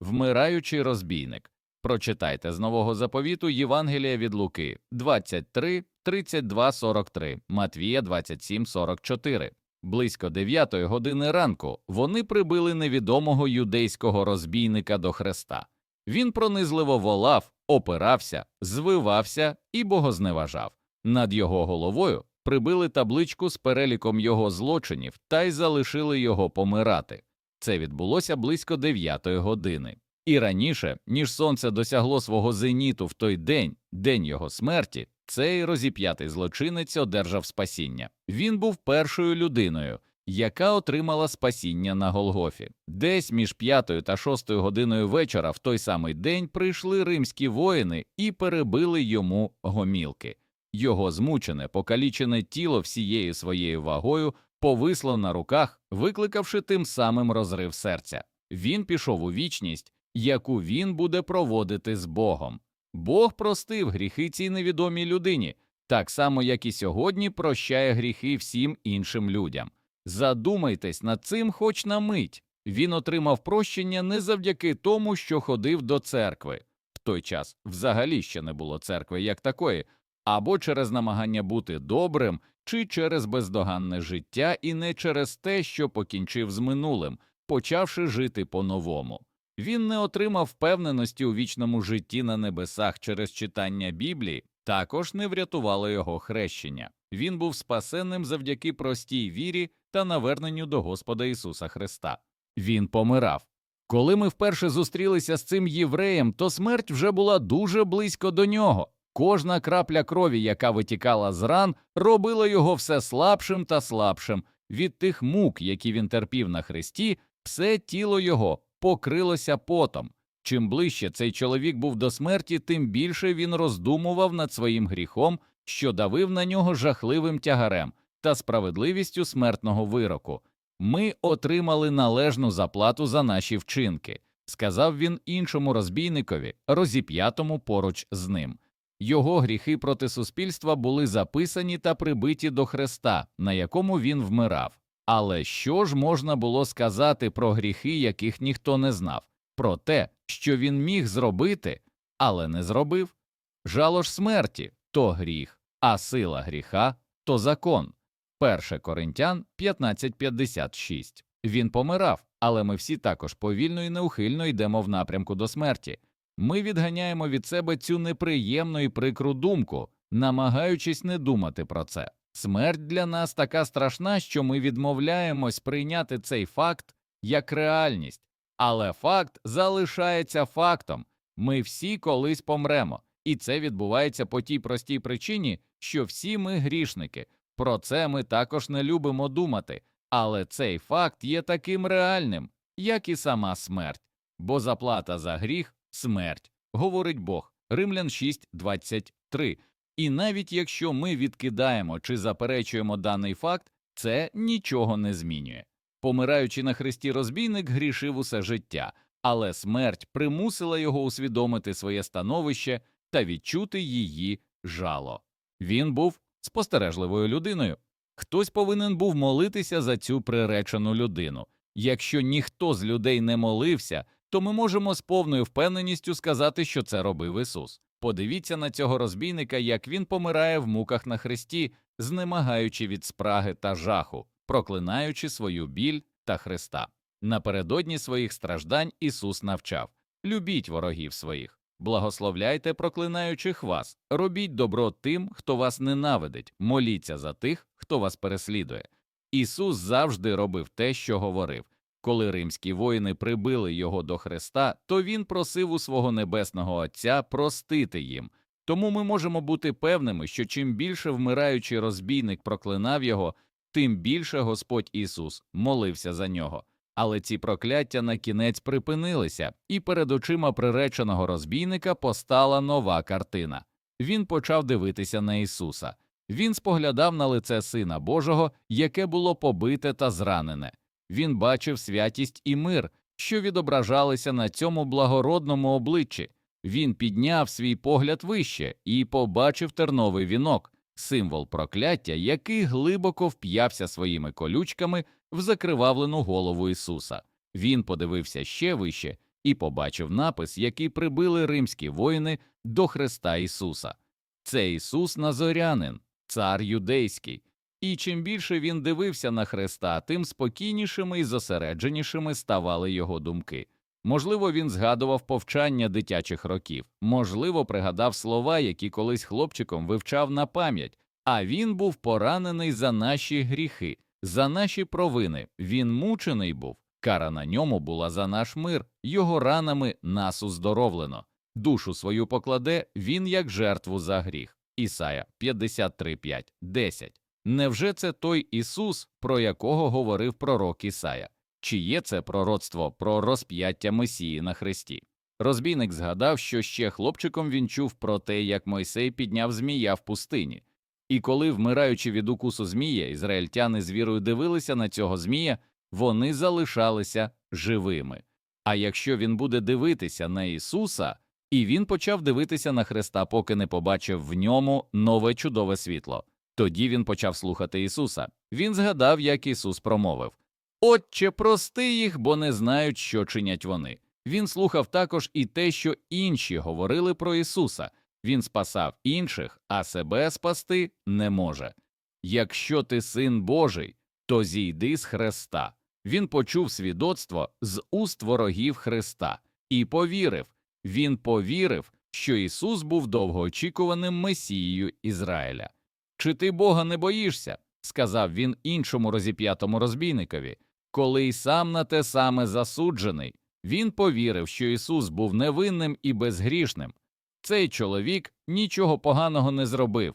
Вмираючий розбійник. Прочитайте з нового заповіту Євангелія від Луки 23, 32, 43, Матвія 27, 44. Близько дев'ятої години ранку вони прибили невідомого юдейського розбійника до хреста. Він пронизливо волав, опирався, звивався і богозневажав. Над його головою прибили табличку з переліком його злочинів та й залишили його помирати. Це відбулося близько дев'ятої години. І раніше, ніж сонце досягло свого зеніту в той день, день його смерті, цей розіп'ятий злочинець одержав спасіння. Він був першою людиною, яка отримала спасіння на Голгофі. Десь між п'ятою та шостою годиною вечора в той самий день прийшли римські воїни і перебили йому гомілки. Його змучене, покалічене тіло всією своєю вагою повисло на руках, викликавши тим самим розрив серця. Він пішов у вічність, яку він буде проводити з Богом. Бог простив гріхи цій невідомій людині, так само, як і сьогодні прощає гріхи всім іншим людям. Задумайтесь над цим хоч на мить. Він отримав прощення не завдяки тому, що ходив до церкви. В той час взагалі ще не було церкви як такої, або через намагання бути добрим, чи через бездоганне життя, і не через те, що покінчив з минулим, почавши жити по-новому. Він не отримав впевненості у вічному житті на небесах через читання Біблії, також не врятувало його хрещення. Він був спасенним завдяки простій вірі та наверненню до Господа Ісуса Христа. Він помирав. Коли ми вперше зустрілися з цим євреєм, то смерть вже була дуже близько до нього. Кожна крапля крові, яка витікала з ран, робила його все слабшим та слабшим. Від тих мук, які він терпів на хресті, все тіло його покрилося потом. Чим ближче цей чоловік був до смерті, тим більше він роздумував над своїм гріхом, що давив на нього жахливим тягарем та справедливістю смертного вироку. Ми отримали належну заплату за наші вчинки, сказав він іншому розбійникові, розіп'ятому поруч з ним. Його гріхи проти суспільства були записані та прибиті до хреста, на якому він вмирав. Але що ж можна було сказати про гріхи, яких ніхто не знав, про те, що він міг зробити, але не зробив? Жало ж смерті то гріх, а сила гріха то закон. 1 Коринтян 15.56. Він помирав, але ми всі також повільно і неухильно йдемо в напрямку до смерті. Ми відганяємо від себе цю неприємну і прикру думку, намагаючись не думати про це. Смерть для нас така страшна, що ми відмовляємось прийняти цей факт як реальність, але факт залишається фактом. Ми всі колись помремо, і це відбувається по тій простій причині, що всі ми грішники. Про це ми також не любимо думати, але цей факт є таким реальним, як і сама смерть, бо заплата за гріх смерть, говорить Бог. Римлян 6.23. І навіть якщо ми відкидаємо чи заперечуємо даний факт, це нічого не змінює. Помираючи на хресті розбійник грішив усе життя, але смерть примусила його усвідомити своє становище та відчути її жало. Він був спостережливою людиною. Хтось повинен був молитися за цю приречену людину. Якщо ніхто з людей не молився, то ми можемо з повною впевненістю сказати, що це робив Ісус. Подивіться на цього розбійника, як він помирає в муках на хресті, знемагаючи від спраги та жаху, проклинаючи свою біль та Христа. Напередодні своїх страждань Ісус навчав любіть ворогів своїх, благословляйте проклинаючих вас, робіть добро тим, хто вас ненавидить, моліться за тих, хто вас переслідує. Ісус завжди робив те, що говорив. Коли римські воїни прибили його до хреста, то він просив у свого небесного Отця простити їм. Тому ми можемо бути певними, що чим більше вмираючий розбійник проклинав його, тим більше Господь Ісус молився за нього. Але ці прокляття на кінець припинилися, і перед очима приреченого розбійника постала нова картина. Він почав дивитися на Ісуса. Він споглядав на лице Сина Божого, яке було побите та зранене. Він бачив святість і мир, що відображалися на цьому благородному обличчі. Він підняв свій погляд вище і побачив терновий вінок, символ прокляття, який глибоко вп'явся своїми колючками в закривавлену голову Ісуса. Він подивився ще вище і побачив напис, який прибили римські воїни до Христа Ісуса. Це Ісус Назорянин, цар юдейський. І чим більше він дивився на Христа, тим спокійнішими і зосередженішими ставали його думки. Можливо, він згадував повчання дитячих років, можливо, пригадав слова, які колись хлопчиком вивчав на пам'ять, а він був поранений за наші гріхи, за наші провини. Він мучений був. Кара на ньому була за наш мир, його ранами нас уздоровлено. Душу свою покладе він як жертву за гріх. Ісая 53.5, 10. Невже це той Ісус, про якого говорив пророк Ісая? Чи є це пророцтво про розп'яття Месії на хресті? Розбійник згадав, що ще хлопчиком він чув про те, як Мойсей підняв змія в пустині. І коли, вмираючи від укусу змія, ізраїльтяни з вірою дивилися на цього змія, вони залишалися живими. А якщо він буде дивитися на Ісуса, і він почав дивитися на Христа, поки не побачив в ньому нове чудове світло. Тоді він почав слухати Ісуса. Він згадав, як Ісус промовив Отче, прости їх, бо не знають, що чинять вони. Він слухав також і те, що інші говорили про Ісуса. Він спасав інших, а себе спасти не може. Якщо ти син Божий, то зійди з Христа. Він почув свідоцтво з уст ворогів Христа і повірив. Він повірив, що Ісус був довгоочікуваним Месією Ізраїля. Чи ти Бога не боїшся? сказав він іншому розіп'ятому розбійникові, коли й сам на те саме засуджений. Він повірив, що Ісус був невинним і безгрішним. Цей чоловік нічого поганого не зробив.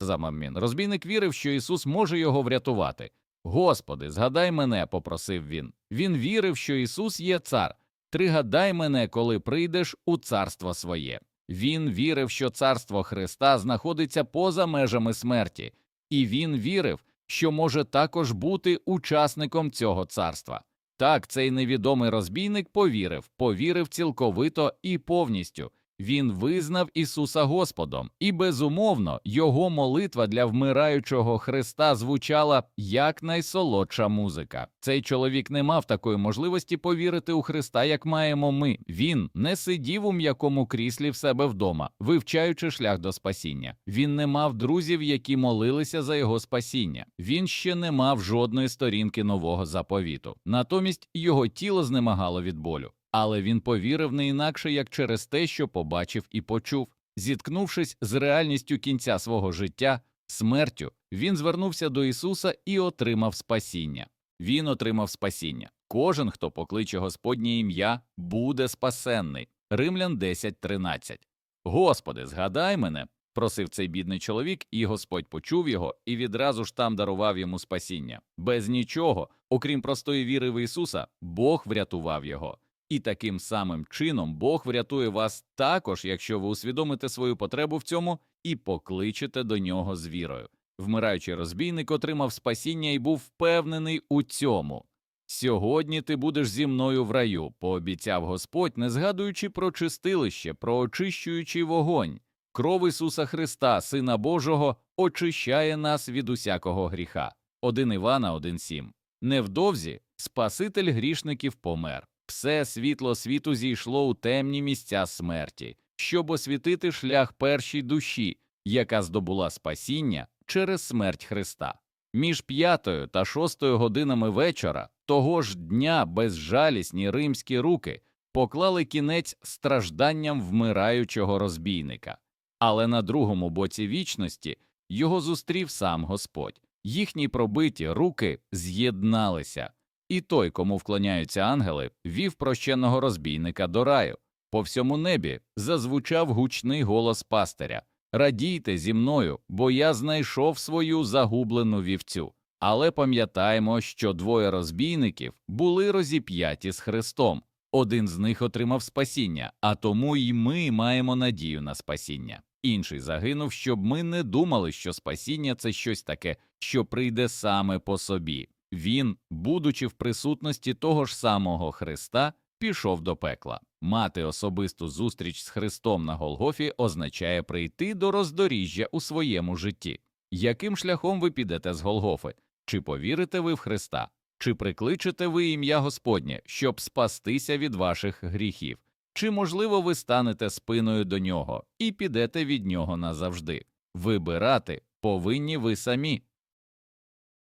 Замамін. Розбійник вірив, що Ісус може його врятувати. Господи, згадай мене, попросив він. Він вірив, що Ісус є цар. Тригадай мене, коли прийдеш у царство своє. Він вірив, що царство Христа знаходиться поза межами смерті, і він вірив, що може також бути учасником цього царства. Так, цей невідомий розбійник повірив, повірив цілковито і повністю. Він визнав Ісуса Господом, і безумовно його молитва для вмираючого Христа звучала як найсолодша музика. Цей чоловік не мав такої можливості повірити у Христа, як маємо ми. Він не сидів у м'якому кріслі в себе вдома, вивчаючи шлях до спасіння. Він не мав друзів, які молилися за його спасіння. Він ще не мав жодної сторінки нового заповіту. Натомість його тіло знемагало від болю. Але він повірив не інакше як через те, що побачив і почув. Зіткнувшись з реальністю кінця свого життя, смертю, він звернувся до Ісуса і отримав спасіння. Він отримав спасіння. Кожен, хто покличе Господнє ім'я, буде спасенний. Римлян 10.13. Господи, згадай мене, просив цей бідний чоловік, і Господь почув його і відразу ж там дарував йому спасіння. Без нічого, окрім простої віри в Ісуса, Бог врятував його. І таким самим чином Бог врятує вас також, якщо ви усвідомите свою потребу в цьому і покличете до нього з вірою. Вмираючий розбійник отримав спасіння і був впевнений у цьому. Сьогодні ти будеш зі мною в раю, пообіцяв Господь, не згадуючи про чистилище, про очищуючий вогонь. Кров Ісуса Христа, Сина Божого, очищає нас від усякого гріха. 1 Івана 1.7. Невдовзі Спаситель грішників помер. Все світло світу зійшло у темні місця смерті, щоб освітити шлях першій душі, яка здобула спасіння через смерть Христа. Між п'ятою та шостою годинами вечора того ж дня безжалісні римські руки поклали кінець стражданням вмираючого розбійника, але на другому боці вічності його зустрів сам Господь. Їхні пробиті руки з'єдналися. І той, кому вклоняються ангели, вів прощеного розбійника до раю. По всьому небі зазвучав гучний голос пастиря Радійте зі мною, бо я знайшов свою загублену вівцю. Але пам'ятаємо, що двоє розбійників були розіп'яті з Христом. Один з них отримав спасіння, а тому й ми маємо надію на спасіння. Інший загинув, щоб ми не думали, що спасіння це щось таке, що прийде саме по собі. Він, будучи в присутності того ж самого Христа, пішов до пекла. Мати особисту зустріч з Христом на Голгофі означає прийти до роздоріжжя у своєму житті. Яким шляхом ви підете з Голгофи? Чи повірите ви в Христа? Чи прикличете ви ім'я Господнє, щоб спастися від ваших гріхів? Чи, можливо, ви станете спиною до нього і підете від нього назавжди? Вибирати повинні ви самі.